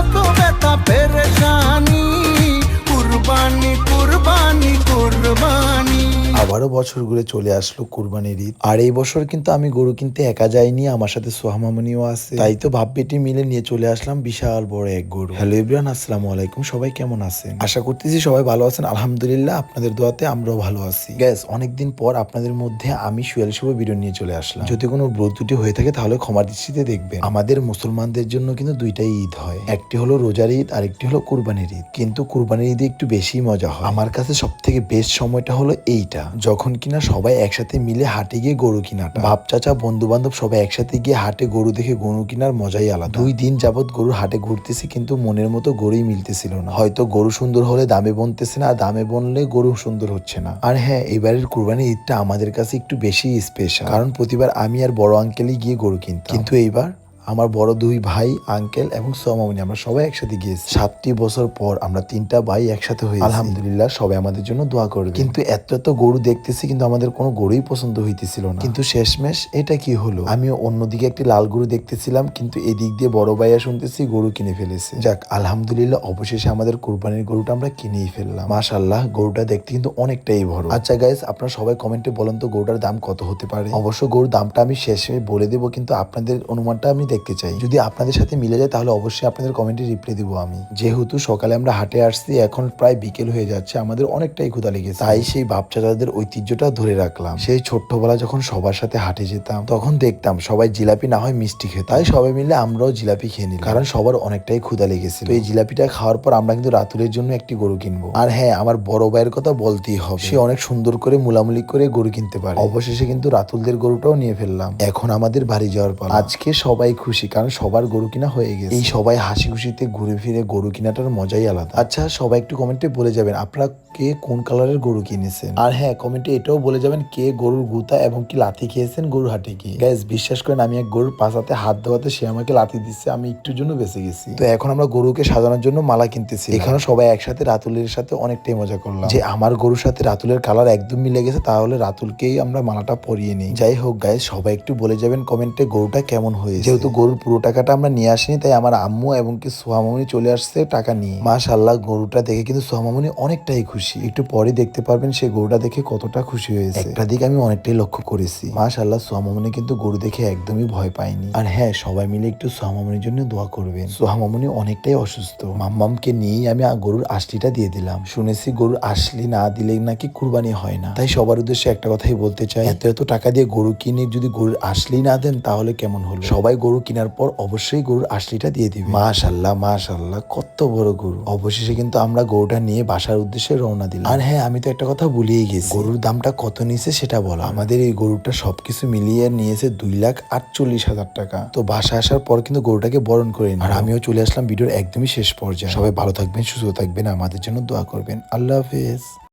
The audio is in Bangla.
কত ব্যথা পেরেশানি। কুরবানি কুরবানি আবারও বছর ঘুরে চলে আসলো কুরবানির ঈদ। আর এই বছর কিন্তু আমি গরু কিনতে একা যাইনি, আমার সাথে সোহামামনিও আছে। তাই তো ভাব বেটি মিলে নিয়ে চলে আসলাম বিশাল বড় এক গরু। হ্যালো ইব্রান আসসালামু আলাইকুম। সবাই কেমন আছেন? আশা করতেছি সবাই ভালো আছেন। আলহামদুলিল্লাহ, আপনাদের দোয়াতে আমরাও ভালো আছি। গ্যাস, অনেকদিন পর আপনাদের মধ্যে আমি সুয়াল শুভ ভিডিও নিয়ে চলে আসলাম। যদি কোনো ব্রত ত্রুটি হয়ে থাকে তাহলে ক্ষমা দৃষ্টিতে দেখবেন। আমাদের মুসলমানদের জন্য কিন্তু দুইটাই ঈদ হয়। একটি হলো রোজার ঈদ আর একটি হলো কুরবানির ঈদ। কিন্তু কুরবানির ঈদে একটু বেশি মজা হয়। আমার কাছে সব থেকে বেস্ট সময়টা হলো এইটা। যখন কিনা সবাই একসাথে মিলে হাটে গিয়ে গরু কিনাটা। বাপ, চাচা বন্ধু বান্ধব সবাই একসাথে গিয়ে হাটে গরু দেখে গরু কেনার মজাই আলাদা। দুই দিন যাবত গরুর হাটে ঘুরতেছি কিন্তু মনের মতো গরুই মিলতেছিল না। হয়তো গরু সুন্দর হলে দামে বনতেছে না, দামে বনলে গরু সুন্দর হচ্ছে না। আর হ্যাঁ এবারের কুরবানির ঈদটা আমাদের কাছে একটু বেশি স্পেশাল কারণ প্রতিবার আমি আর বড় আঙ্কেলই গিয়ে গরু কিনতাম। কিন্তু এইবার আমার বড় দুই ভাই আঙ্কেল এবং সোমামনি আমরা সবাই একসাথে গিয়েছি। সাতটি বছর পর আমরা তিনটা ভাই একসাথে হয়ে আলহামদুলিল্লাহ, সবাই আমাদের জন্য দোয়া করবে কিন্তু এত এত গরু দেখতেছি, কিন্তু আমাদের কোনো গরুই পছন্দ হইতেছিল না। কিন্তু শেষমেশ এটা কি হলো? আমি অন্যদিকে একটি লাল গরু দেখতেছিলাম, কিন্তু এদিক দিয়ে বড় ভাইয়া শুনতেছি গরু কিনে ফেলেছে। যাক, আলহামদুলিল্লাহ, অবশেষে আমাদের কোরবানির গরুটা আমরা কিনেই ফেললাম। মাশাল্লাহ গরুটা দেখতে কিন্তু অনেকটাই বড়। আচ্ছা গাইজ আপনারা সবাই কমেন্টে বলেন তো গরুটার দাম কত হতে পারে? অবশ্য গরুর দামটা আমি শেষে বলে দেবো, কিন্তু আপনাদের অনুমানটা আমি দেখতে চাই। যদি আপনাদের সাথে মিলে যায়, তাহলে অবশ্যই আপনাদের কমেন্টে রিপ্লাই দিব আমি। যেহেতু সকালে আমরা হাটে আসছি, এখন প্রায় বিকেল হয়ে যাচ্ছে, আমাদের অনেকটাই ক্ষুধা লেগেছে। তাই সেই বাপচাচাদের ঐতিহ্যটা ধরে রাখলাম। সেই ছোট্টবেলা যখন সবার সাথে হাটে যেতাম, তখন দেখতাম সবাই জিলাপি না হয় মিষ্টি খেত। তাই সবাই মিলে আমরাও জিলাপি খেয়ে নিই কারণ সবার অনেকটাই ক্ষুধা লেগেছিল। তো এই জিলাপিটা খাওয়ার পর আমরা কিন্তু রাতুলের জন্য একটি গরু কিনবো। আর হ্যাঁ আমার বড় ভাইয়ের কথা বলতেই হবে। সে অনেক সুন্দর করে মুলামুলি করে গরু কিনতে পারে। অবশেষে কিন্তু রাতুলদের গরুটাও নিয়ে ফেললাম। এখন আমাদের বাড়ি যাওয়ার পর আজকে সবাই খুশি কারণ সবার গরু কিনা হয়ে গেছে। এই সবাই হাসি খুশিতে ঘুরে ফিরে গরু কিনাটার মজাই আলাদা। আচ্ছা সবাই একটু কমেন্টে বলে যাবেন আপনারা কে কোন কালারের গরু কিনেছেন? আর হ্যাঁ কমেন্টে এটাও বলে যাবেন কে গরুর গুতা এবং কি লাথি খেয়েছেন গরু হাটে গিয়ে। গ্যাস বিশ্বাস করেন আমি এক গরুর পাশাতে হাত দেওয়াতে সে আমাকে লাথি দিচ্ছে আমি একটুর জন্য বেঁচে গেছি। তো এখন আমরা গরুকে সাজানোর জন্য মালা কিনতেছি। এখানে সবাই একসাথে রাতুলের সাথে অনেকটাই মজা করলাম। যে আমার গরুর সাথে রাতুলের কালার একদম মিলে গেছে তাহলে রাতুলকেই আমরা মালাটা পরিয়ে নিই। যাই হোক গাইস সবাই একটু বলে যাবেন কমেন্টে গরুটা কেমন হয়েছে। যেহেতু গরুর পুরো টাকাটা আমরা নিয়ে আসিনি তাই আমার আম্মু এবং কি সোহামামনি চলে আসছে টাকা নিয়ে। মাশাল্লাহ গরুটা দেখে কিন্তু সোহামামনি অনেকটাই খুশি। একটু পরে দেখতে পারবেন সে গরুটা দেখে কতটা খুশি হয়েছে। একটা দিক আমি অনেকটাই লক্ষ্য করেছি। মাশাল্লাহ সোহামামনি কিন্তু গরু দেখে একদমই ভয় পায়নি। আর হ্যাঁ সবাই মিলে একটু সোহামামনির জন্য দোয়া করবেন। সোহামামনি অনেকটাই অসুস্থ। মাম্মামকে নিয়েই আমি গরুর আশলিটা দিয়ে দিলাম। শুনেছি গরুর আশলি না দিলে নাকি কুরবানি হয় না। তাই সবার উদ্দেশ্যে একটা কথাই বলতে চাই এত এত টাকা দিয়ে গরু কিনে যদি গরুর আশলি না দেন তাহলে কেমন হলো? সবাই গরু কেনার পর অবশ্যই গরুর আশলিটা দিয়ে দিবে। মাশাল্লাহ মাশাল্লাহ কত বড় গরু। অবশেষে কিন্তু আমরা গরুটা নিয়ে বাসার উদ্দেশ্যে রওনা দিলাম। আর হ্যাঁ আমি তো একটা কথা ভুলিয়ে গেছি। গরুর দামটা কত নিয়েছে সেটা বলো। আমাদের এই গরুটা সবকিছু মিলিয়ে নিয়েছে দুই লাখ আটচল্লিশ হাজার টাকা। তো বাসা আসার পর কিন্তু গরুটাকে বরণ করে। আর আমিও চলে আসলাম ভিডিওর একদমই শেষ পর্যায়ে। সবাই ভালো থাকবেন সুস্থ থাকবেন আমাদের জন্য দোয়া করবেন। আল্লাহ হাফেজ।